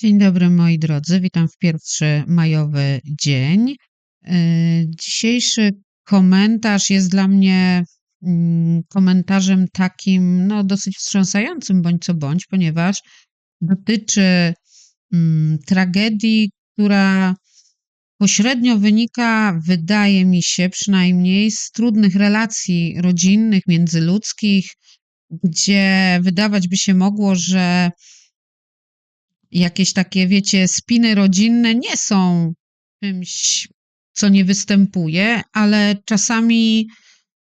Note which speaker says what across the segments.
Speaker 1: Dzień dobry moi drodzy, witam w pierwszy majowy dzień. Yy, Dzisiejszy komentarz jest dla mnie mm, komentarzem takim, no dosyć wstrząsającym bądź co bądź, ponieważ dotyczy mm, tragedii, która pośrednio wynika, wydaje mi się przynajmniej, z trudnych relacji rodzinnych, międzyludzkich, gdzie wydawać by się mogło, że jakieś takie, wiecie, spiny rodzinne nie są czymś, co nie występuje, ale czasami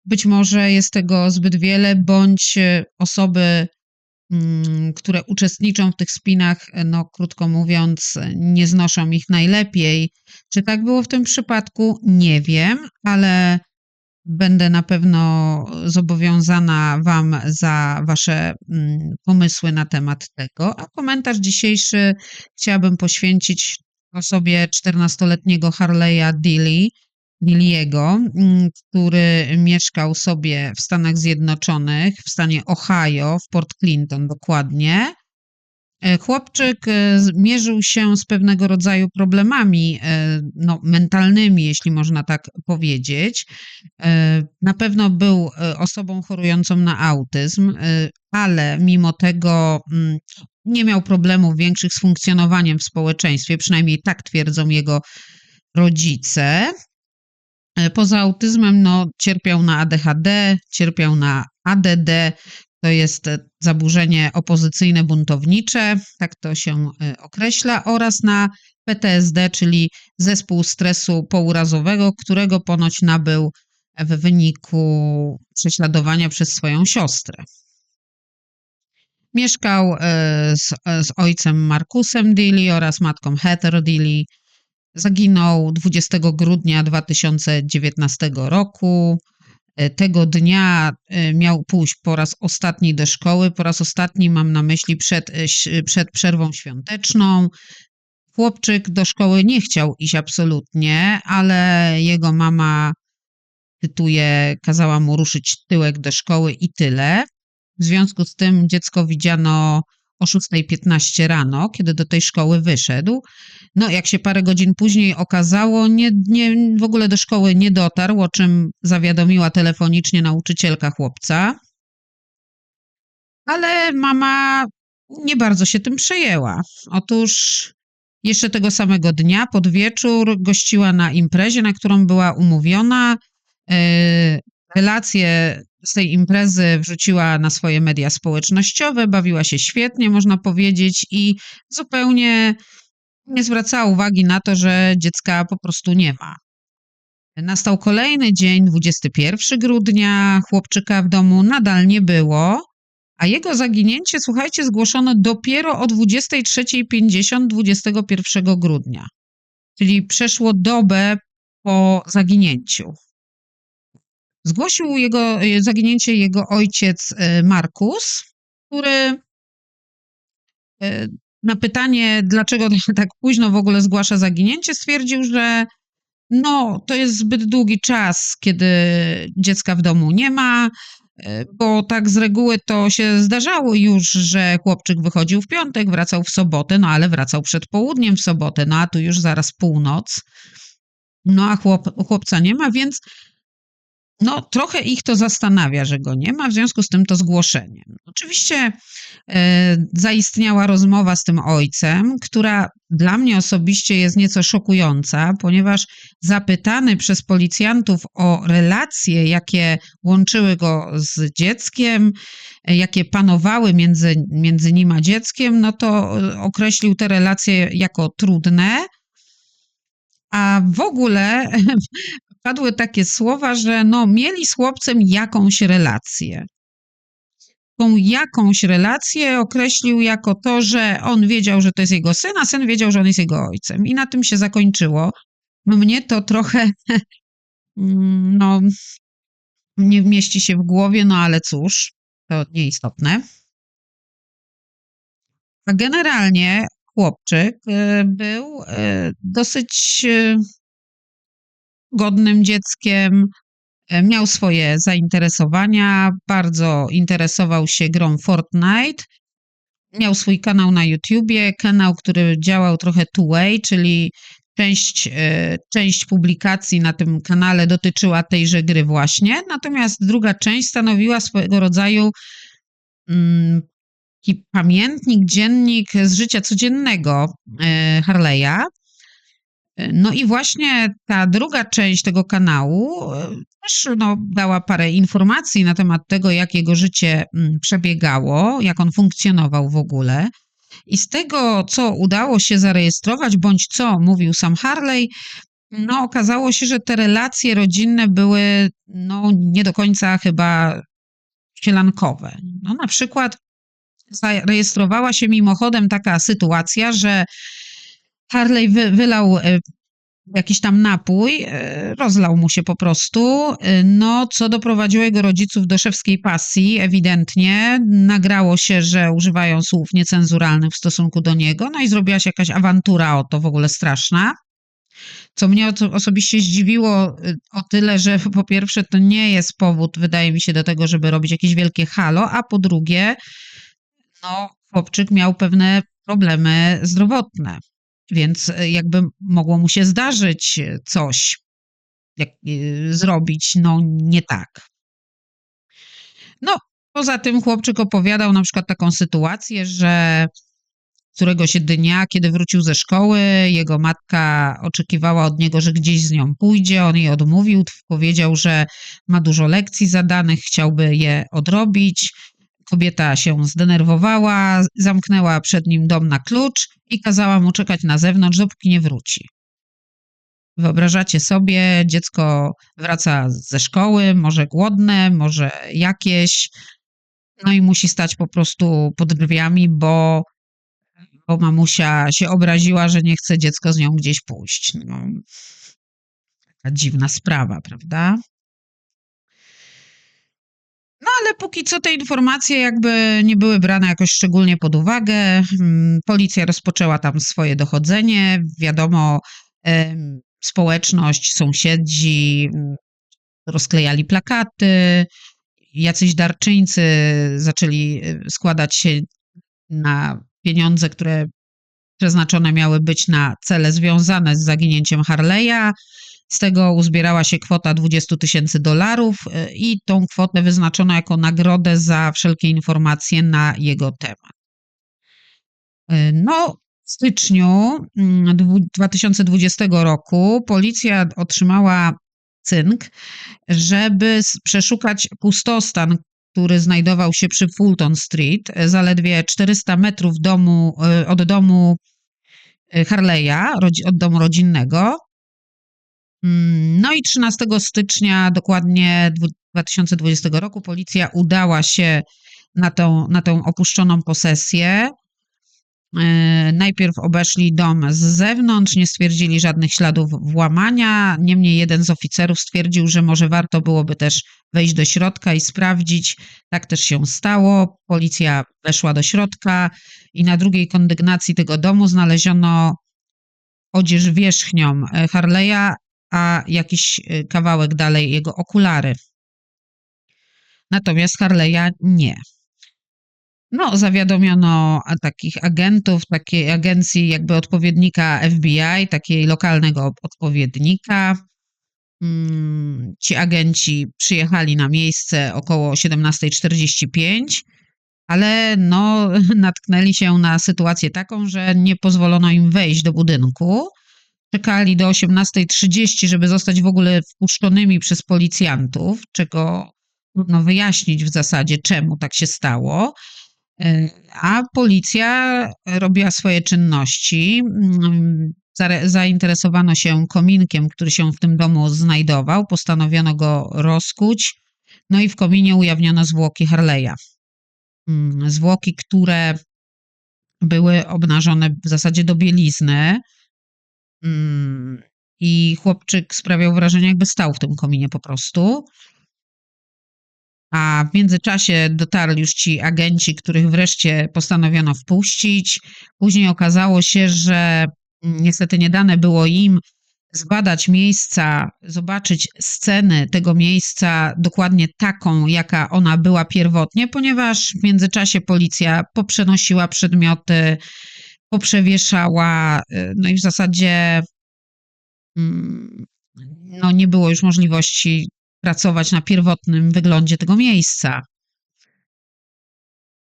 Speaker 1: być może jest tego zbyt wiele, bądź e, osoby, mm, które uczestniczą w tych spinach, e, no krótko mówiąc, nie znoszą ich najlepiej. Czy tak było w tym przypadku? Nie wiem, ale Będę na pewno zobowiązana Wam za Wasze mm, pomysły na temat tego. A komentarz dzisiejszy chciałabym poświęcić osobie 14-letniego Harley'a Dilly, Dilliego, mm, który mieszkał sobie w Stanach Zjednoczonych, w stanie Ohio, w Port Clinton dokładnie. E, chłopczyk e, mierzył się z pewnego rodzaju problemami e, no, mentalnymi, jeśli można tak powiedzieć. Na pewno był osobą chorującą na autyzm, ale mimo tego mm, nie miał problemów większych z funkcjonowaniem w społeczeństwie, przynajmniej tak twierdzą jego rodzice. Poza autyzmem no, cierpiał na ADHD, cierpiał na ADD, to jest e, zaburzenie opozycyjne buntownicze, tak to się e, określa, oraz na PTSD, czyli zespół stresu pourazowego, którego ponoć nabył w wyniku prześladowania przez swoją siostrę. Mieszkał e, z, z ojcem Markusem Dilly oraz matką Heather Dilly. Zaginął 20 grudnia 2019 roku. E, tego dnia e, miał pójść po raz ostatni do szkoły. Po raz ostatni mam na myśli przed, e, przed przerwą świąteczną. Chłopczyk do szkoły nie chciał iść absolutnie, ale jego mama tytuje, kazała mu ruszyć tyłek do szkoły i tyle. W związku z tym dziecko widziano o 6.15 rano, kiedy do tej szkoły wyszedł. No, jak się parę godzin później okazało, nie, nie, w ogóle do szkoły nie dotarł, o czym zawiadomiła telefonicznie nauczycielka chłopca. Ale mama nie bardzo się tym przejęła. Otóż jeszcze tego samego dnia, pod wieczór, gościła na imprezie, na którą była umówiona. E, relacje z tej imprezy wrzuciła na swoje media społecznościowe, bawiła się świetnie, można powiedzieć, i zupełnie nie zwracała uwagi na to, że dziecka po prostu nie ma. Nastał kolejny dzień, 21 grudnia, chłopczyka w domu nadal nie było, a jego zaginięcie, słuchajcie, zgłoszono dopiero o 23.50 21 grudnia, czyli przeszło dobę po zaginięciu. Zgłosił jego, e, zaginięcie jego ojciec e, Markus, który e, na pytanie, dlaczego tak późno w ogóle zgłasza zaginięcie, stwierdził, że no, to jest zbyt długi czas, kiedy dziecka w domu nie ma, bo tak z reguły to się zdarzało już, że chłopczyk wychodził w piątek, wracał w sobotę, no ale wracał przed południem w sobotę, no a tu już zaraz północ. No a chłop, chłopca nie ma, więc no, trochę ich to zastanawia, że go nie ma, w związku z tym to zgłoszenie. Oczywiście e, zaistniała rozmowa z tym ojcem, która dla mnie osobiście jest nieco szokująca, ponieważ zapytany przez policjantów o relacje, jakie łączyły go z dzieckiem, e, jakie panowały między, między nim a dzieckiem, no to e, określił te relacje jako trudne. A w ogóle padły takie słowa, że no, mieli z chłopcem jakąś relację. Tą jakąś relację określił jako to, że on wiedział, że to jest jego syn, a syn wiedział, że on jest jego ojcem. I na tym się zakończyło. Mnie to trochę, no, nie mieści się w głowie, no ale cóż, to nieistotne. A generalnie chłopczyk y, był y, dosyć y, godnym dzieckiem, e, miał swoje zainteresowania, bardzo interesował się grą Fortnite. miał swój kanał na YouTubie, kanał, który działał trochę two-way, czyli część, e, część publikacji na tym kanale dotyczyła tejże gry właśnie, natomiast druga część stanowiła swojego rodzaju mm, taki pamiętnik, dziennik z życia codziennego e, Harley'a. No i właśnie ta druga część tego kanału e, też no, dała parę informacji na temat tego, jak jego życie mm, przebiegało, jak on funkcjonował w ogóle. I z tego, co udało się zarejestrować, bądź co mówił sam Harley, no okazało się, że te relacje rodzinne były no, nie do końca chyba sielankowe. No, na przykład zarejestrowała się mimochodem taka sytuacja, że Harley wy, wylał e, jakiś tam napój, e, rozlał mu się po prostu, e, no co doprowadziło jego rodziców do szewskiej pasji, ewidentnie. Nagrało się, że używają słów niecenzuralnych w stosunku do niego, no i zrobiła się jakaś awantura o to w ogóle straszna. Co mnie osobiście zdziwiło o tyle, że po pierwsze to nie jest powód, wydaje mi się, do tego, żeby robić jakieś wielkie halo, a po drugie, no, chłopczyk miał pewne problemy zdrowotne. Więc e, jakby mogło mu się zdarzyć coś, jak, y, zrobić, no nie tak. No, poza tym chłopczyk opowiadał na przykład taką sytuację, że któregoś dnia, kiedy wrócił ze szkoły, jego matka oczekiwała od niego, że gdzieś z nią pójdzie. On jej odmówił, powiedział, że ma dużo lekcji zadanych, chciałby je odrobić. Kobieta się zdenerwowała, zamknęła przed nim dom na klucz i kazała mu czekać na zewnątrz, dopóki nie wróci. Wyobrażacie sobie, dziecko wraca ze szkoły, może głodne, może jakieś, no i musi stać po prostu pod drzwiami, bo, bo mamusia się obraziła, że nie chce dziecko z nią gdzieś pójść. No, taka dziwna sprawa, prawda? No ale póki co te informacje jakby nie były brane jakoś szczególnie pod uwagę. Mm, policja rozpoczęła tam swoje dochodzenie. Wiadomo, społeczność, sąsiedzi mm, rozklejali plakaty. Jacyś darczyńcy zaczęli y, składać się na pieniądze, które przeznaczone miały być na cele związane z zaginięciem Harley'a. Z tego uzbierała się kwota 20 tysięcy dolarów y, i tą kwotę wyznaczono jako nagrodę za wszelkie informacje na jego temat. Y, no, w styczniu 2020 mm, roku policja otrzymała cynk, żeby przeszukać pustostan, który znajdował się przy Fulton Street, zaledwie 400 metrów domu, od domu Harley'a, od domu rodzinnego. Mm, no i 13 stycznia dokładnie 2020 roku policja udała się na tą, na tą opuszczoną posesję. E, najpierw obeszli dom z zewnątrz, nie stwierdzili żadnych śladów włamania. Niemniej jeden z oficerów stwierdził, że może warto byłoby też wejść do środka i sprawdzić. Tak też się stało. Policja weszła do środka i na drugiej kondygnacji tego domu znaleziono odzież wierzchnią Harley'a a jakiś y, kawałek dalej jego okulary. Natomiast Harley'a nie. No, zawiadomiono takich agentów, takiej agencji jakby odpowiednika FBI, takiej lokalnego odpowiednika. Mm, ci agenci przyjechali na miejsce około 17.45, ale no, natknęli się na sytuację taką, że nie pozwolono im wejść do budynku czekali do 18.30, żeby zostać w ogóle wpuszczonymi przez policjantów, czego trudno wyjaśnić w zasadzie, czemu tak się stało. E, a policja robiła swoje czynności. Mm, zainteresowano się kominkiem, który się w tym domu znajdował. Postanowiono go rozkuć. No i w kominie ujawniono zwłoki Harley'a. Mm, zwłoki, które były obnażone w zasadzie do bielizny. Mm, I chłopczyk sprawiał wrażenie, jakby stał w tym kominie po prostu. A w międzyczasie dotarli już ci agenci, których wreszcie postanowiono wpuścić. Później okazało się, że niestety nie dane było im zbadać miejsca, zobaczyć scenę tego miejsca dokładnie taką, jaka ona była pierwotnie, ponieważ w międzyczasie policja poprzenosiła przedmioty, poprzewieszała, y, no i w zasadzie mm, no nie było już możliwości pracować na pierwotnym wyglądzie tego miejsca.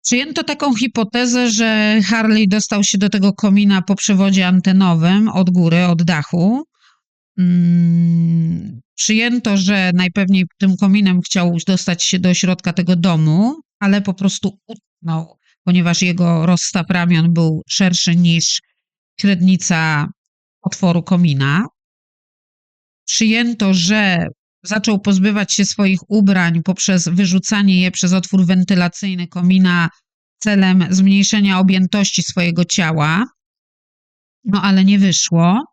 Speaker 1: Przyjęto taką hipotezę, że Harley dostał się do tego komina po przewodzie antenowym od góry, od dachu. Mm, Przyjęto, że najpewniej tym kominem chciał dostać się do środka tego domu, ale po prostu utknął, ponieważ jego rozstaw ramion był szerszy niż średnica otworu komina. Przyjęto, że zaczął pozbywać się swoich ubrań poprzez wyrzucanie je przez otwór wentylacyjny komina celem zmniejszenia objętości swojego ciała. No ale nie wyszło.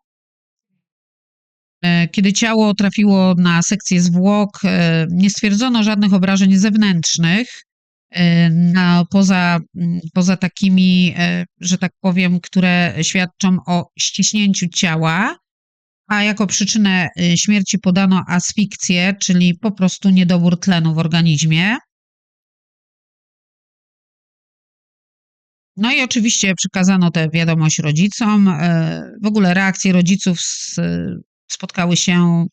Speaker 1: E, Kiedy ciało trafiło na sekcję zwłok, e, nie stwierdzono żadnych obrażeń zewnętrznych, na, poza, poza takimi, e, że tak powiem, które świadczą o ściśnięciu ciała, a jako przyczynę e, śmierci podano asfikcję, czyli po prostu niedobór tlenu w organizmie. No i oczywiście przekazano tę wiadomość rodzicom. E, W ogóle reakcje rodziców spotkały się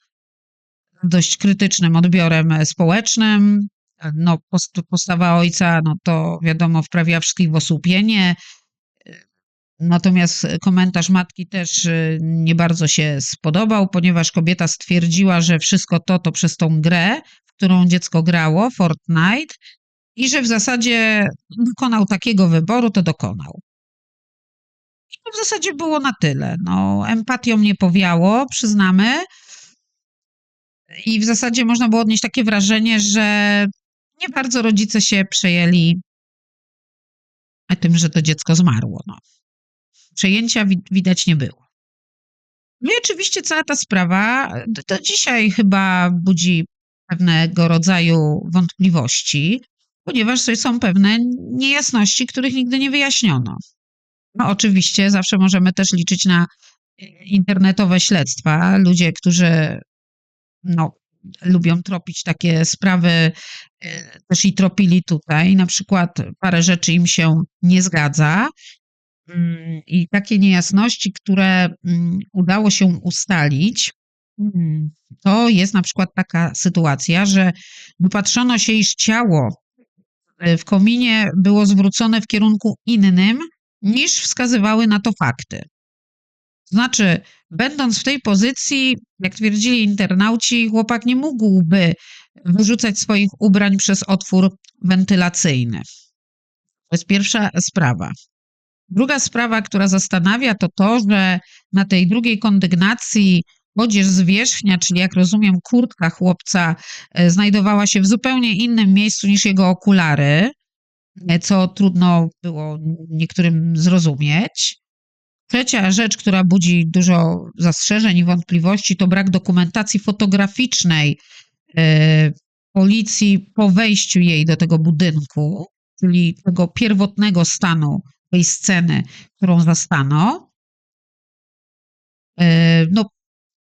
Speaker 1: dość krytycznym odbiorem społecznym. No, post- postawa ojca, no to wiadomo, wprawiła wszystkich w osłupienie. Natomiast komentarz matki też y, nie bardzo się spodobał, ponieważ kobieta stwierdziła, że wszystko to to przez tą grę, w którą dziecko grało, Fortnite, i że w zasadzie dokonał takiego wyboru, to dokonał. I to w zasadzie było na tyle. No, empatią nie powiało, przyznamy. I w zasadzie można było odnieść takie wrażenie, że nie bardzo rodzice się przejęli tym, że to dziecko zmarło. No. Przejęcia wi- widać nie było. No i oczywiście cała ta sprawa do, do dzisiaj chyba budzi pewnego rodzaju wątpliwości, ponieważ są pewne niejasności, których nigdy nie wyjaśniono. No oczywiście zawsze możemy też liczyć na e, internetowe śledztwa. Ludzie, którzy no, lubią tropić takie sprawy, e, też i tropili tutaj. Na przykład parę rzeczy im się nie zgadza. Mm, I takie niejasności, które mm, udało się ustalić, mm, to jest na przykład taka sytuacja, że wypatrzono się, iż ciało e, w kominie było zwrócone w kierunku innym niż wskazywały na to fakty. Znaczy, będąc w tej pozycji, jak twierdzili internauci, chłopak nie mógłby wyrzucać swoich ubrań przez otwór wentylacyjny. To jest pierwsza sprawa. Druga sprawa, która zastanawia, to to, że na tej drugiej kondygnacji odzież zwierzchnia, czyli jak rozumiem kurtka chłopca, e, znajdowała się w zupełnie innym miejscu niż jego okulary, e, co trudno było niektórym zrozumieć. Trzecia rzecz, która budzi dużo zastrzeżeń i wątpliwości, to brak dokumentacji fotograficznej e, policji po wejściu jej do tego budynku, czyli tego pierwotnego stanu tej sceny, którą zastano. E, No,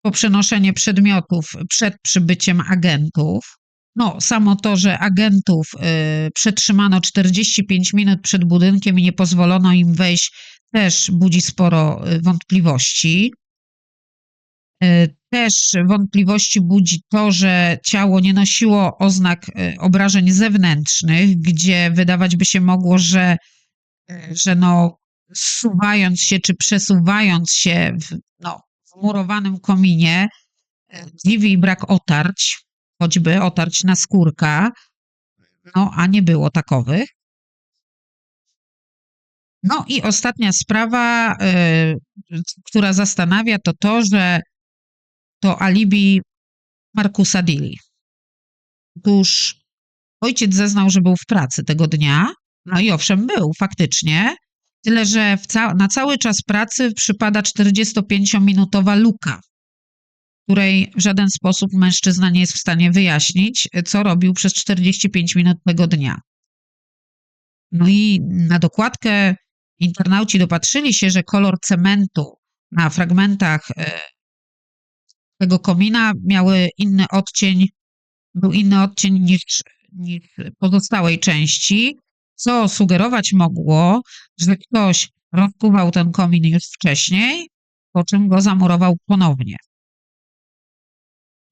Speaker 1: poprzenoszenie przedmiotów przed przybyciem agentów. No, samo to, że agentów e, przetrzymano 45 minut przed budynkiem i nie pozwolono im wejść, też budzi sporo e, wątpliwości. E, Też wątpliwości budzi to, że ciało nie nosiło oznak e, obrażeń zewnętrznych, gdzie wydawać by się mogło, że, że no, zsuwając się czy przesuwając się w, no, w murowanym kominie, dziwi brak otarć, choćby otarć na skórka, no a nie było takowych. No i ostatnia sprawa, e, która zastanawia, to to, że to alibi Markusa Dilli. Otóż ojciec zeznał, że był w pracy tego dnia. No i owszem, był faktycznie. Tyle, że ca- na cały czas pracy przypada 45-minutowa luka, której w żaden sposób mężczyzna nie jest w stanie wyjaśnić, co robił przez 45 minut tego dnia. No i na dokładkę internauci dopatrzyli się, że kolor cementu na fragmentach e, tego komina miały inny odcień, był inny odcień niż, niż pozostałej części, co sugerować mogło, że ktoś rozkuwał ten komin już wcześniej, po czym go zamurował ponownie.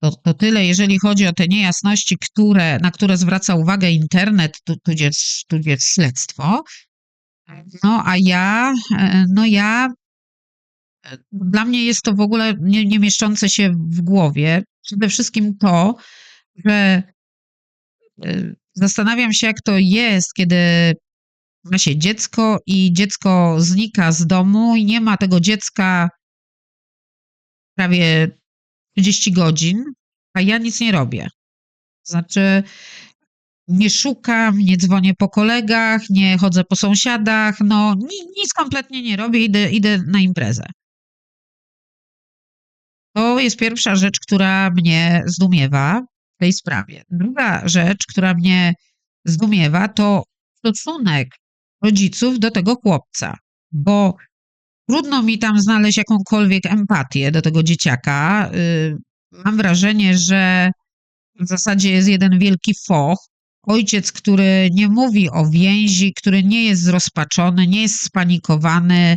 Speaker 1: To, to tyle, jeżeli chodzi o te niejasności, które, na które zwraca uwagę internet, tu, tudzież, śledztwo. No a ja, e, no ja, e, dla mnie jest to w ogóle nie, nie mieszczące się w głowie. Przede wszystkim to, że e, zastanawiam się, jak to jest, kiedy ma się dziecko i dziecko znika z domu i nie ma tego dziecka prawie 30 godzin, a ja nic nie robię. Znaczy, nie szukam, nie dzwonię po kolegach, nie chodzę po sąsiadach, no nic kompletnie nie robię, idę, idę na imprezę. To jest pierwsza rzecz, która mnie zdumiewa w tej sprawie. Druga rzecz, która mnie zdumiewa, to stosunek rodziców do tego chłopca, bo trudno mi tam znaleźć jakąkolwiek empatię do tego dzieciaka. Y, mam wrażenie, że w zasadzie jest jeden wielki foch. Ojciec, który nie mówi o więzi, który nie jest zrozpaczony, nie jest spanikowany,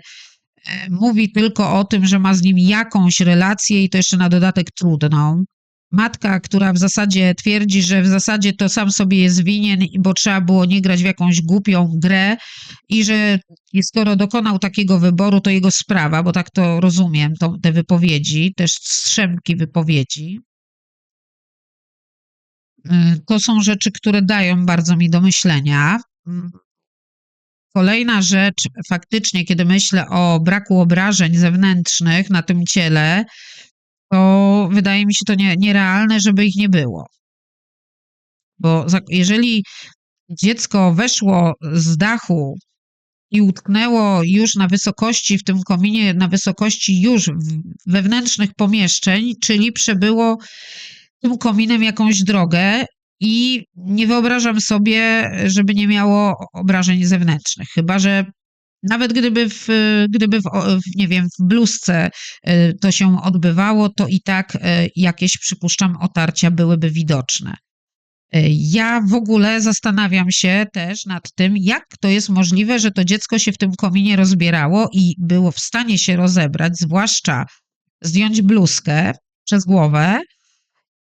Speaker 1: e, mówi tylko o tym, że ma z nim jakąś relację i to jeszcze na dodatek trudną. Matka, która w zasadzie twierdzi, że w zasadzie to sam sobie jest winien, bo trzeba było nie grać w jakąś głupią grę i że skoro dokonał takiego wyboru, to jego sprawa, bo tak to rozumiem, to, te wypowiedzi, też strzępki wypowiedzi. Y, to są rzeczy, które dają bardzo mi do myślenia. Kolejna rzecz, faktycznie, kiedy myślę o braku obrażeń zewnętrznych na tym ciele, to wydaje mi się to nie, nierealne, żeby ich nie było. Bo jeżeli dziecko weszło z dachu i utknęło już na wysokości, w tym kominie, na wysokości już wewnętrznych pomieszczeń, czyli przebyło tym kominem jakąś drogę i nie wyobrażam sobie, żeby nie miało obrażeń zewnętrznych. Chyba, że nawet gdyby w, gdyby w, nie wiem, w bluzce e, to się odbywało, to i tak e, jakieś, przypuszczam, otarcia byłyby widoczne. E, ja w ogóle zastanawiam się też nad tym, jak to jest możliwe, że to dziecko się w tym kominie rozbierało i było w stanie się rozebrać, zwłaszcza zdjąć bluzkę przez głowę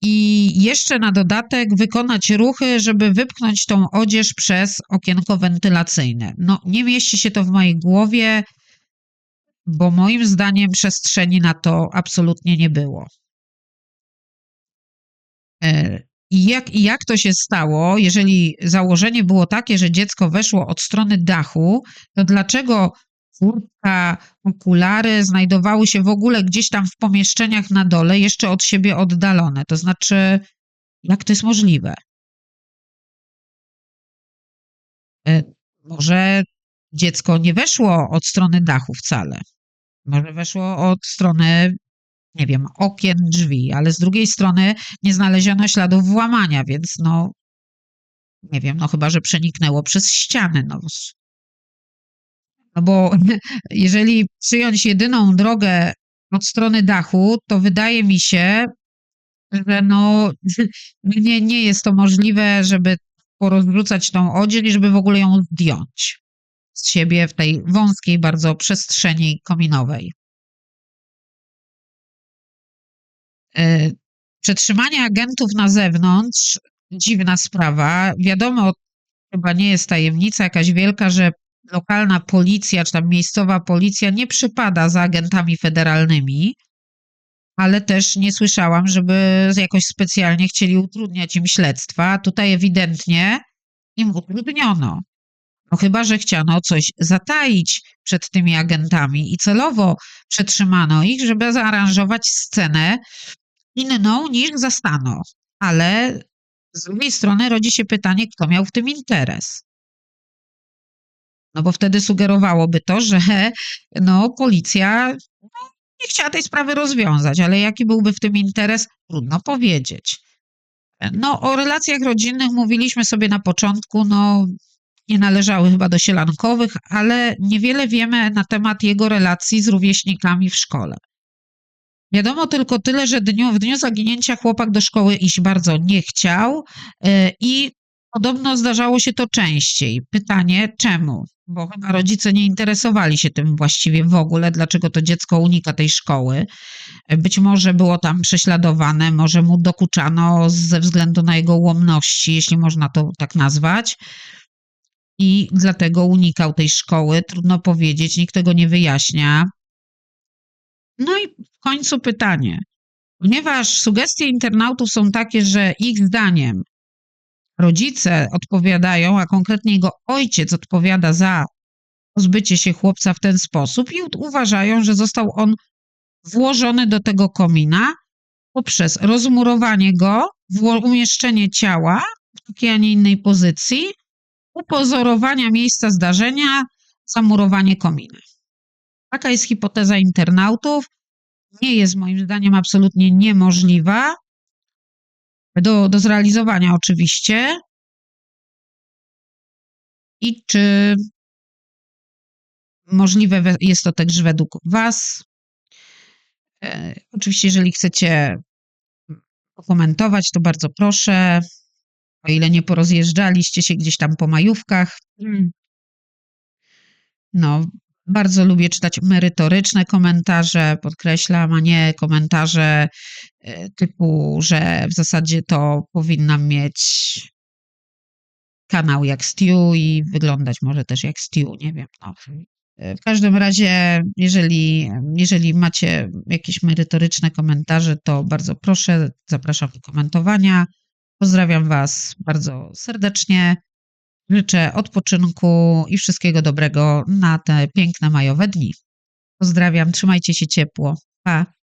Speaker 1: i jeszcze na dodatek wykonać ruchy, żeby wypchnąć tą odzież przez okienko wentylacyjne. No, nie mieści się to w mojej głowie, bo moim zdaniem przestrzeni na to absolutnie nie było. E, I jak, I jak to się stało, jeżeli założenie było takie, że dziecko weszło od strony dachu, to dlaczego kurtka, okulary znajdowały się w ogóle gdzieś tam w pomieszczeniach na dole, jeszcze od siebie oddalone. To znaczy, jak to jest możliwe? E, może dziecko nie weszło od strony dachu wcale. Może weszło od strony, nie wiem, okien, drzwi, ale z drugiej strony nie znaleziono śladów włamania, więc no, nie wiem, no chyba, że przeniknęło przez ściany. No, no bo jeżeli przyjąć jedyną drogę od strony dachu, to wydaje mi się, że no, nie, nie jest to możliwe, żeby porozrzucać tą odzież i żeby w ogóle ją zdjąć z siebie w tej wąskiej bardzo przestrzeni kominowej. E, przetrzymanie agentów na zewnątrz, dziwna sprawa. Wiadomo, chyba nie jest tajemnica jakaś wielka, że lokalna policja, czy tam miejscowa policja nie przypada za agentami federalnymi, ale też nie słyszałam, żeby jakoś specjalnie chcieli utrudniać im śledztwa. Tutaj ewidentnie im utrudniono. No chyba, że chciano coś zataić przed tymi agentami i celowo przetrzymano ich, żeby zaaranżować scenę inną niż zastano. Ale z drugiej strony rodzi się pytanie, kto miał w tym interes. No bo wtedy sugerowałoby to, że no, policja no, nie chciała tej sprawy rozwiązać, ale jaki byłby w tym interes, trudno powiedzieć. No, o relacjach rodzinnych mówiliśmy sobie na początku, no, nie należały chyba do sielankowych, ale niewiele wiemy na temat jego relacji z rówieśnikami w szkole. Wiadomo tylko tyle, że dniu, w dniu zaginięcia chłopak do szkoły iść bardzo nie chciał y, i podobno zdarzało się to częściej. Pytanie, czemu? Bo chyba rodzice nie interesowali się tym właściwie w ogóle, dlaczego to dziecko unika tej szkoły. Być może było tam prześladowane, może mu dokuczano ze względu na jego ułomności, jeśli można to tak nazwać. I dlatego unikał tej szkoły. Trudno powiedzieć, nikt tego nie wyjaśnia. No i w końcu pytanie. Ponieważ sugestie internautów są takie, że ich zdaniem rodzice odpowiadają, a konkretnie jego ojciec odpowiada za pozbycie się chłopca w ten sposób i uważają, że został on włożony do tego komina poprzez rozmurowanie go, umieszczenie ciała w takiej, a nie innej pozycji, upozorowania miejsca zdarzenia, zamurowanie komina. Taka jest hipoteza internautów. Nie jest moim zdaniem absolutnie niemożliwa do, do zrealizowania oczywiście. I czy możliwe we- jest to także według Was? E, oczywiście, jeżeli chcecie pokomentować, to bardzo proszę. O ile nie porozjeżdżaliście się gdzieś tam po majówkach. Mm. No, bardzo lubię czytać merytoryczne komentarze, podkreślam, a nie komentarze e, typu, że w zasadzie to powinnam mieć kanał jak Stew i wyglądać może też jak Stew, nie wiem. No. E, W każdym razie, jeżeli, jeżeli macie jakieś merytoryczne komentarze, to bardzo proszę, zapraszam do komentowania. Pozdrawiam Was bardzo serdecznie. Życzę odpoczynku i wszystkiego dobrego na te piękne majowe dni. Pozdrawiam, trzymajcie się ciepło. Pa.